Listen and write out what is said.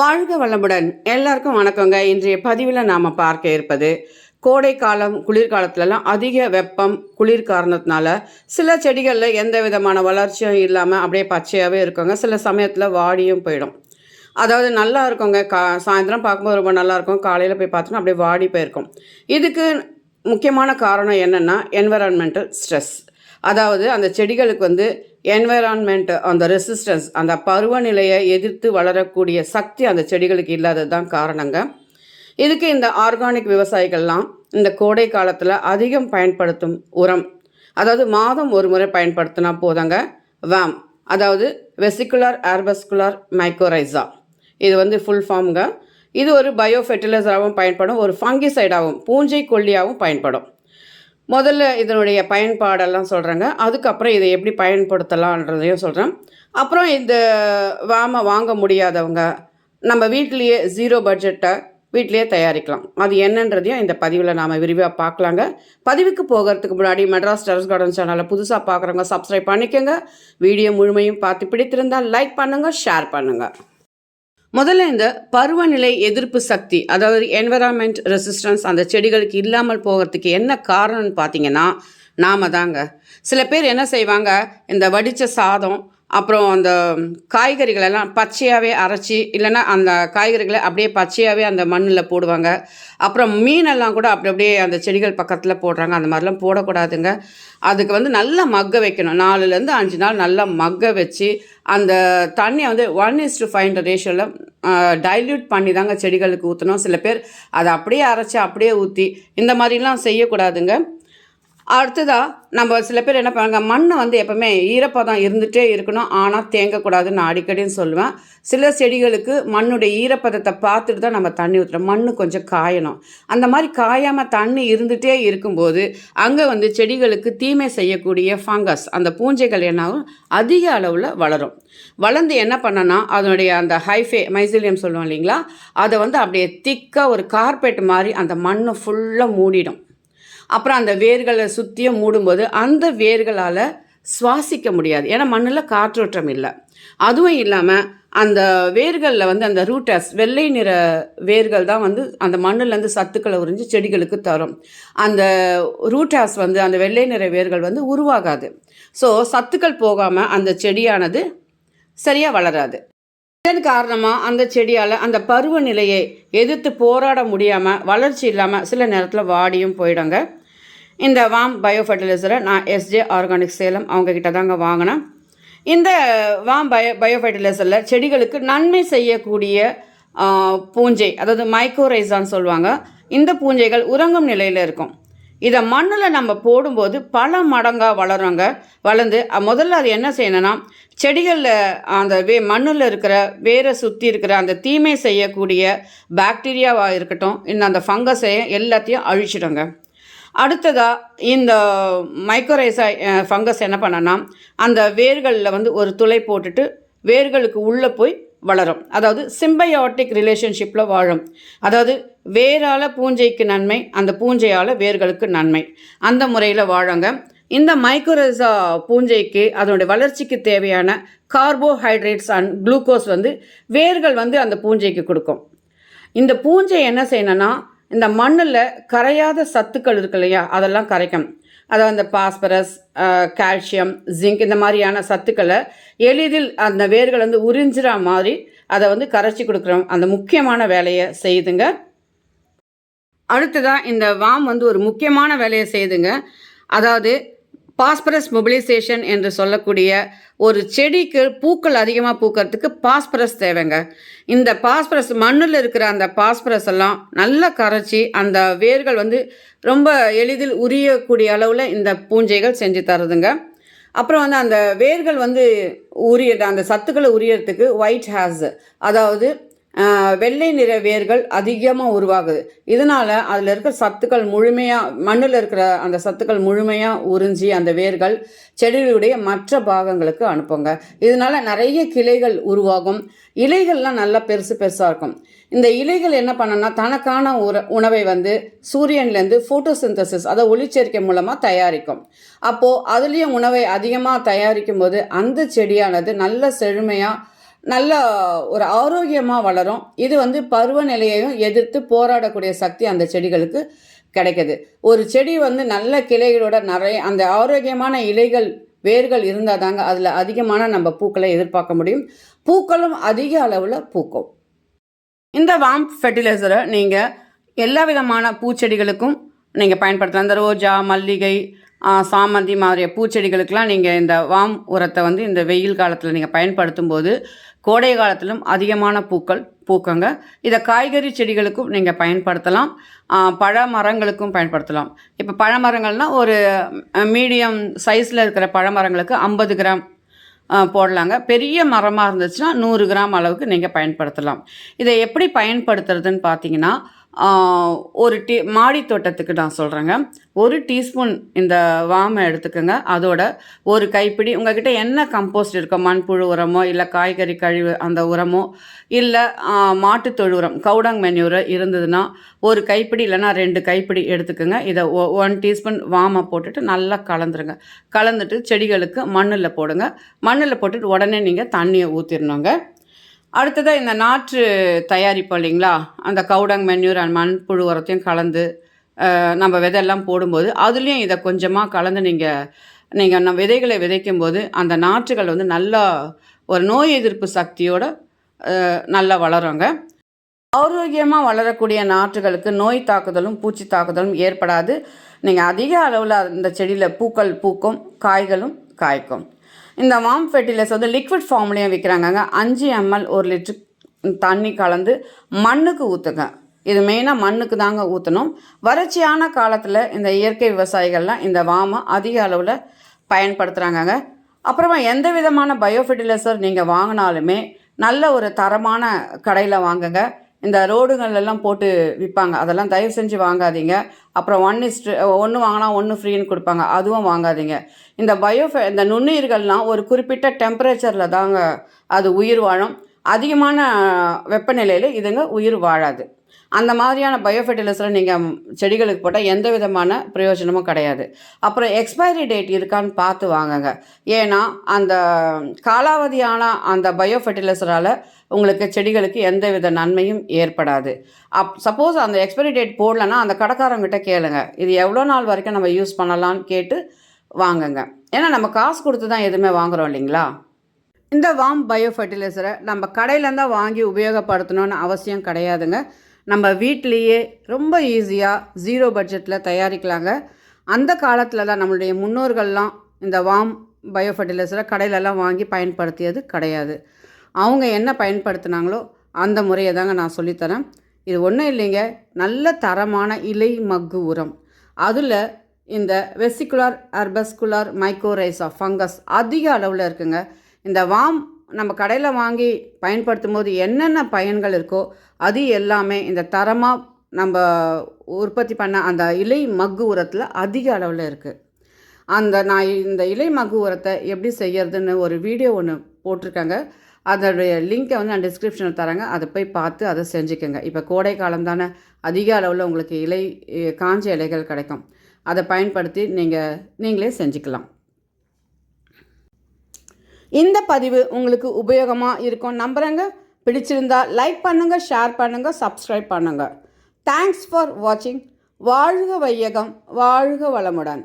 வாழ்க வளமுடன். எல்லாருக்கும் வணக்கங்க. இன்றைய பதிவில் நாம் பார்க்க இருப்பது கோடை காலம் குளிர்காலத்துலலாம் அதிக வெப்பம் குளிர் காரணத்தினால சில செடிகளில் எந்த விதமான வளர்ச்சியும் இல்லாமல் அப்படியே பச்சையாகவே இருக்குங்க. சில சமயத்தில் வாடியும் போயிடும். அதாவது நல்லா இருக்குங்க. கா சாயந்தரம் பார்க்கும்போது ரொம்ப நல்லா இருக்கும். காலையில் போய் பார்த்தோன்னா அப்படியே வாடி போயிருக்கும். இதுக்கு முக்கியமான காரணம் என்னென்னா என்வரான்மெண்டல் ஸ்ட்ரெஸ் அதாவது அந்த செடிகளுக்கு வந்து என்வைரான்மெண்ட் அந்த ரெசிஸ்டன்ஸ் அந்த பருவநிலையை எதிர்த்து வளரக்கூடிய சக்தி அந்த செடிகளுக்கு இல்லாதது தான் காரணங்க. இதுக்கு இந்த ஆர்கானிக் விவசாயிகள்லாம் இந்த கோடை காலத்தில் அதிகம் பயன்படுத்தும் உரம். அதாவது மாதம் ஒரு முறை பயன்படுத்தினா போதாங்க. வேம் அதாவது வெசிகுலர் ஆர்பஸ்குலர் மைக்ரோரைசா இது வந்து ஃபுல் ஃபார்ம்ங்க இது ஒரு பயோ ஃபெர்டிலைசராகவும் பயன்படும் ஒரு ஃபங்கிசைடாகவும் பூஞ்சை கொல்லியாகவும் பயன்படும். முதல்ல இதனுடைய பயன்பாடெல்லாம் சொல்கிறேங்க அதுக்கப்புறம் இதை எப்படி பயன்படுத்தலான்றதையும் சொல்கிறேன் அப்புறம் இந்த வாம வாங்க முடியாதவங்க நம்ம வீட்லேயே ஜீரோ பட்ஜெட்டை வீட்டிலேயே தயாரிக்கலாம். அது என்னன்றதையும் இந்த பதிவில் நாம் விரிவாக பார்க்கலாங்க. பதிவுக்கு போகிறதுக்கு முன்னாடி மெட்ராஸ் டெரஸ் கார்டன் சேனலை புதுசாக பார்க்குறவங்க சப்ஸ்கிரைப் பண்ணிக்கோங்க. வீடியோ முழுமையும் பார்த்து பிடித்திருந்தால் லைக் பண்ணுங்கள் ஷேர் பண்ணுங்கள் முதல்ல இந்த பருவநிலை எதிர்ப்பு சக்தி அதாவது என்வரான்மெண்ட் ரெசிஸ்டன்ஸ் அந்த செடிகளுக்கு இல்லாமல் போகிறதுக்கு என்ன காரணம்னு பார்த்தீங்கன்னா நாம தாங்க. சில பேர் என்ன செய்வாங்க இந்த வடித்த சாதம் அப்புறம் அந்த காய்கறிகள் எல்லாம் பச்சையாகவே அரைச்சி இல்லைன்னா அந்த காய்கறிகளை அப்படியே பச்சையாகவே அந்த மண்ணில் போடுவாங்க. அப்புறம் மீனெல்லாம் கூட அப்படி அப்படியே அந்த செடிகள் பக்கத்தில் போடுறாங்க. அந்த மாதிரிலாம் போடக்கூடாதுங்க. அதுக்கு வந்து நல்லா மக்க வைக்கணும். நாலுலேருந்து அஞ்சு நாள் நல்லா மக்க வச்சு அந்த தண்ணியை வந்து ஒன் இஸ் டு ஃபைவ் ரேஷியோவில் டைல்யூட் பண்ணி தாங்க செடிகளுக்கு ஊற்றணும் சில பேர் அதை அப்படியே அரைச்சி அப்படியே ஊற்றி இந்த மாதிரிலாம் செய்யக்கூடாதுங்க. அடுத்ததாக நம்ம சில பேர் என்ன பண்ணுவாங்க மண்ணை வந்து எப்போவுமே ஈரப்பதம் இருந்துகிட்டே இருக்கணும். ஆனால் தேங்கக்கூடாதுன்னு நான் அடிக்கடின்னு சொல்லுவேன். சில செடிகளுக்கு மண்ணுடைய ஈரப்பதத்தை பார்த்துட்டு தான் நம்ம தண்ணி ஊற்றுறோம் மண் கொஞ்சம் காயணும். அந்த மாதிரி காயாமல் தண்ணி இருந்துகிட்டே இருக்கும்போது அங்கே வந்து செடிகளுக்கு தீமை செய்யக்கூடிய ஃபங்கஸ் அந்த பூஞ்சைகள் என்னாகும் அதிக அளவில் வளரும். வளர்ந்து என்ன பண்ணனா அதனுடைய அந்த ஹைஃபே மைசிலியம் சொல்லுவோம் இல்லைங்களா? அதை வந்து அப்படியே திக்காக ஒரு கார்பெட் மாதிரி அந்த மண்ணை ஃபுல்லாக மூடிடும். அப்புறம் அந்த வேர்களை சுற்றியும் மூடும்போது அந்த வேர்களால் சுவாசிக்க முடியாது. ஏன்னா மண்ணில் காற்றோட்டம் இல்லை. அதுவும் இல்லாமல் அந்த வேர்களில் வந்து அந்த ரூட்டஸ் வெள்ளை நிற வேர்கள் தான் வந்து அந்த மண்ணுலேருந்து சத்துக்களை உறிஞ்சு செடிகளுக்கு தரும். அந்த ரூட்டாஸ் வந்து அந்த வெள்ளை நிற வேர்கள் வந்து உருவாகாது. ஸோ சத்துக்கள் போகாமல் அந்த செடியானது சரியாக வளராது. இதன் காரணமாக அந்த செடியால் அந்த பருவநிலையை எதிர்த்து போராட முடியாமல் வளர்ச்சி இல்லாமல் சில நேரத்தில் வாடியும் போயிடுங்க. இந்த வாம் பயோ ஃபர்டிலைசரை நான் எஸ்ஜே ஆர்கானிக் சேலம் அவங்கக்கிட்ட தாங்க வாங்கினேன். இந்த வாம் பயோ பயோ ஃபர்டிலைசரில் செடிகளுக்கு நன்மை செய்யக்கூடிய பூஞ்சை அதாவது மைக்ரோரைசான்னு சொல்லுவாங்க இந்த பூஞ்சைகள் உறங்கும் நிலையில் இருக்கும். இதை மண்ணில் நம்ம போடும்போது பல மடங்காக வளருங்க வளர்ந்து முதல்ல அது என்ன செய்யணும்னா செடிகளில் அந்த வே மண்ணில் இருக்கிற வேரை சுற்றி இருக்கிற அந்த தீமை செய்யக்கூடிய பாக்டீரியாவாக இருக்கட்டும் இன்னும் அந்த ஃபங்கஸை எல்லாத்தையும் அழிச்சிடுங்க. அடுத்ததாக இந்த மைக்ரோரைசா ஃபங்கஸ் என்ன பண்ணனா அந்த வேர்களில் வந்து ஒரு துளை போட்டுட்டு வேர்களுக்கு உள்ளே போய் வளரும். அதாவது சிம்பையாட்டிக் ரிலேஷன்ஷிப்பில் வாழும். அதாவது வேரால் பூஞ்சைக்கு நன்மை அந்த பூஞ்சையால் வேர்களுக்கு நன்மை. அந்த முறையில் வாழங்க. இந்த மைக்ரோரைசா பூஞ்சைக்கு அதனுடைய வளர்ச்சிக்கு தேவையான கார்போஹைட்ரேட்ஸ் அண்ட் குளுக்கோஸ் வந்து வேர்கள் வந்து அந்த பூஞ்சைக்கு கொடுக்கும். இந்த பூஞ்சை என்ன செய்யணும்னா இந்த மண்ணில் கரையாத சத்துக்கள் இருக்கு இல்லையா? அதெல்லாம் கரைக்கும். அதாவது அந்த பாஸ்பரஸ் கால்சியம் ஜிங்க் இந்த மாதிரியான சத்துக்களை எளிதில் அந்த வேர்கள் வந்து உறிஞ்சுற மாதிரி அதை வந்து கரைச்சி கொடுக்குறோம் அந்த முக்கியமான வேலையை செய்யுதுங்க. அடுத்ததாக இந்த வாம் வந்து ஒரு முக்கியமான வேலையை செய்யுதுங்க. அதாவது பாஸ்பரஸ் மொபிலைசேஷன் என்று சொல்லக்கூடிய ஒரு செடிக்கு பூக்கள் அதிகமாக பூக்கிறதுக்கு பாஸ்பரஸ் தேவைங்க. இந்த பாஸ்பரஸ் மண்ணில் இருக்கிற அந்த பாஸ்பரஸ் எல்லாம் நல்லா கரைச்சி அந்த வேர்கள் வந்து ரொம்ப எளிதில் உரியக்கூடிய அளவில் இந்த பூஞ்சைகள் செஞ்சு தருதுங்க அப்புறம் வந்து அந்த வேர்கள் வந்து உரிய அந்த சத்துக்களை உரியறதுக்கு ஒயிட் ஹேஸ் அதாவது வெள்ளை நிற வேர்கள் அதிகமாக உருவாகுது. இதனால் அதில் இருக்கிற சத்துக்கள் முழுமையாக மண்ணில் இருக்கிற அந்த சத்துக்கள் முழுமையாக உறிஞ்சி அந்த வேர்கள் செடிகளுடைய மற்ற பாகங்களுக்கு அனுப்புங்க. இதனால் நிறைய கிளைகள் உருவாகும். இலைகள்லாம் நல்லா பெருசு பெருசாக இருக்கும். இந்த இலைகள் என்ன பண்ணனா தனக்கான உர உணவை வந்து சூரியன்லேருந்து ஃபோட்டோசிந்தசிஸ் அதை ஒளிச்சேர்க்கை மூலமாக தயாரிக்கும். அப்போது அதுலேயும் உணவை அதிகமாக தயாரிக்கும் போது அந்த செடியானது நல்ல செழுமையாக நல்ல ஒரு ஆரோக்கியமாக வளரும். இது வந்து பருவநிலையையும் எதிர்த்து போராடக்கூடிய சக்தி அந்த செடிகளுக்கு கிடைக்குது. ஒரு செடி வந்து நல்ல கிளைகளோட நிறைய அந்த ஆரோக்கியமான இலைகள் வேர்கள் இருந்தால் தாங்க அதில் அதிகமான நம்ம பூக்களை எதிர்பார்க்க முடியும். பூக்களும் அதிக அளவில் பூக்கும். இந்த வாம் ஃபெர்டிலைசரை நீங்கள் எல்லா விதமான பூச்செடிகளுக்கும் நீங்கள் பயன்படுத்தலாம். இந்த ரோஜா மல்லிகை சாமந்தி மாதிரிய பூச்செடிகளுக்கெல்லாம் நீங்கள் இந்த வாம் உரத்தை வந்து இந்த வெயில் காலத்தில் நீங்கள் பயன்படுத்தும் போது கோடை காலத்திலும் அதிகமான பூக்கள் பூக்குங்க. இதை காய்கறி செடிகளுக்கும் நீங்கள் பயன்படுத்தலாம். பழ மரங்களுக்கும் பயன்படுத்தலாம். இப்போ பழ மரங்கள்னால் ஒரு மீடியம் சைஸில் இருக்கிற பழ மரங்களுக்கு ஐம்பது கிராம் போடலாங்க. பெரிய மரமாக இருந்துச்சுன்னா நூறு கிராம் அளவுக்கு நீங்கள் பயன்படுத்தலாம். இதை எப்படி பயன்படுத்துறதுன்னு பார்த்தீங்கன்னா ஒரு டீ மாடி தோட்டத்துக்கு நான் சொல்கிறேங்க ஒரு டீஸ்பூன் இந்த வாமை எடுத்துக்கோங்க. அதோட ஒரு கைப்பிடி உங்ககிட்ட என்ன கம்போஸ்ட் இருக்கோ மண்புழு உரமோ இல்லை காய்கறி கழிவு அந்த உரமோ இல்லை மாட்டுத்தொழு உரம் கவுடங் மென்யூர் இருந்ததுன்னா ஒரு கைப்பிடி இல்லைன்னா ரெண்டு கைப்பிடி எடுத்துக்கோங்க. இதை ஒன் டீஸ்பூன் வாமை போட்டுட்டு நல்லா கலந்துருங்க. கலந்துட்டு செடிகளுக்கு மண்ணில் போடுங்க. மண்ணில் போட்டுட்டு உடனே நீங்கள் தண்ணியை ஊற்றிடணுங்க அடுத்ததாக இந்த நாற்று தயாரிப்போம் இல்லைங்களா? அந்த கவுடங் மென்யூர் அண்ட் மண்புழு உரத்தையும் கலந்து நம்ம விதையெல்லாம் போடும்போது அதுலேயும் இதை கொஞ்சமாக கலந்து நீங்கள் நீங்கள் நம்ம விதைகளை விதைக்கும் போது அந்த நாற்றுகள் வந்து நல்லா ஒரு நோய் எதிர்ப்பு சக்தியோடு நல்லா வளருங்க. ஆரோக்கியமாக வளரக்கூடிய நாற்றுகளுக்கு நோய் தாக்குதலும் பூச்சி தாக்குதலும் ஏற்படாது. நீங்கள் அதிக அளவில் அந்த செடியில் பூக்கள் பூக்கும் காய்களும் காய்க்கும். இந்த வாம் ஃபெர்டிலைசர் வந்து லிக்விட் ஃபார்ம்லேயும் விற்கிறாங்கங்க அஞ்சு எம்எல் ஒரு லிட்ரு தண்ணி கலந்து மண்ணுக்கு ஊற்றுங்க இது மெயினாக மண்ணுக்கு தாங்க ஊற்றணும் வறட்சியான காலத்தில் இந்த இயற்கை விவசாயிகள்லாம் இந்த வாமை அதிக அளவில் பயன்படுத்துகிறாங்கங்க அப்புறமா எந்த விதமான பயோ ஃபெர்டிலைசர் நீங்கள் வாங்கினாலுமே நல்ல ஒரு தரமான கடையில் வாங்குங்க. இந்த ரோடுகள் போட்டு விற்பாங்க அதெல்லாம் தயவு செஞ்சு வாங்காதீங்க. அப்புறம் ஒன் இஸ்ட் ஒன்று வாங்கினா ஒன்று ஃப்ரீன்னு கொடுப்பாங்க. அதுவும் வாங்காதீங்க. இந்த பயோஃபே இந்த நுண்ணுயிர்கள்லாம் ஒரு குறிப்பிட்ட டெம்பரேச்சரில் தாங்க அது உயிர் வாழும். அதிகமான வெப்பநிலையில் இதுங்க உயிர் வாழாது. அந்த மாதிரியான பயோஃபெர்டிலைசரை நீங்கள் செடிகளுக்கு போட்டால் எந்த விதமான பிரயோஜனமும் கிடையாது. அப்புறம் எக்ஸ்பைரி டேட் இருக்கான்னு பார்த்து வாங்குங்க. ஏன்னா அந்த காலாவதியான அந்த பயோஃபெர்டிலைசரால் உங்களுக்கு செடிகளுக்கு எந்த வித நன்மையும் ஏற்படாது. அப் சப்போஸ் அந்த எக்ஸ்பைரி டேட் போடலன்னா அந்த கடைக்காரங்கிட்ட கேளுங்க. இது எவ்வளோ நாள் வரைக்கும் நம்ம யூஸ் பண்ணலான்னு கேட்டு வாங்குங்க. ஏன்னா நம்ம காசு கொடுத்து தான் எதுவுமே வாங்குறோம் இல்லைங்களா? இந்த வாம் பயோ ஃபர்டிலைசரை நம்ம கடையிலேருந்து தான் வாங்கி உபயோகப்படுத்தணும்னு அவசியம் கிடையாதுங்க. நம்ம வீட்டிலேயே ரொம்ப ஈஸியாக ஜீரோ பட்ஜெட்டில் தயாரிக்கலாங்க. அந்த காலத்தில் தான் நம்மளுடைய முன்னோர்கள்லாம் இந்த வாம் பயோ ஃபர்டிலைசரை கடையிலலாம் வாங்கி பயன்படுத்தியது கிடையாது. அவங்க என்ன பயன்படுத்தினாங்களோ அந்த முறையை தாங்க நான் சொல்லித்தரேன். இது ஒன்றும் இல்லைங்க. நல்ல தரமான இலை மக்கு உரம். அதில் இந்த வெசிகுலார் அர்பஸ்குலார் மைக்ரோரைசா ஃபங்கஸ் அதிக அளவில் இருக்குங்க. இந்த வாம் நம்ம கடையில் வாங்கி பயன்படுத்தும் போது என்னென்ன பயன்கள் இருக்கோ அது எல்லாமே இந்த தரமாக நம்ம உற்பத்தி பண்ண அந்த இலை மக்கு உரத்தில் அதிக அளவில் இருக்குது அந்த நான் இந்த இலை மகு உரத்தை எப்படி செய்யறதுன்னு ஒரு வீடியோ ஒன்று போட்டிருக்காங்க. அதனுடைய லிங்க்கை வந்து நான் டிஸ்கிரிப்ஷனில் தரேங்க. அதை போய் பார்த்து அதை செஞ்சுக்கோங்க. இப்போ கோடை காலம் தானே அதிக அளவில் உங்களுக்கு இலை காஞ்ச இலைகள் கிடைக்கும். அதை பயன்படுத்தி நீங்கள் நீங்களே செஞ்சுக்கலாம். இந்த பதிவு உங்களுக்கு உபயோகமாக இருக்கும் நம்புகிறேங்க பிடிச்சிருந்தா லைக் பண்ணுங்கள் ஷேர் பண்ணுங்கள் சப்ஸ்கிரைப் பண்ணுங்கள் தேங்க்ஸ் ஃபார் வாட்சிங் வாழ்க வையகம் வாழ்க வளமுடன்.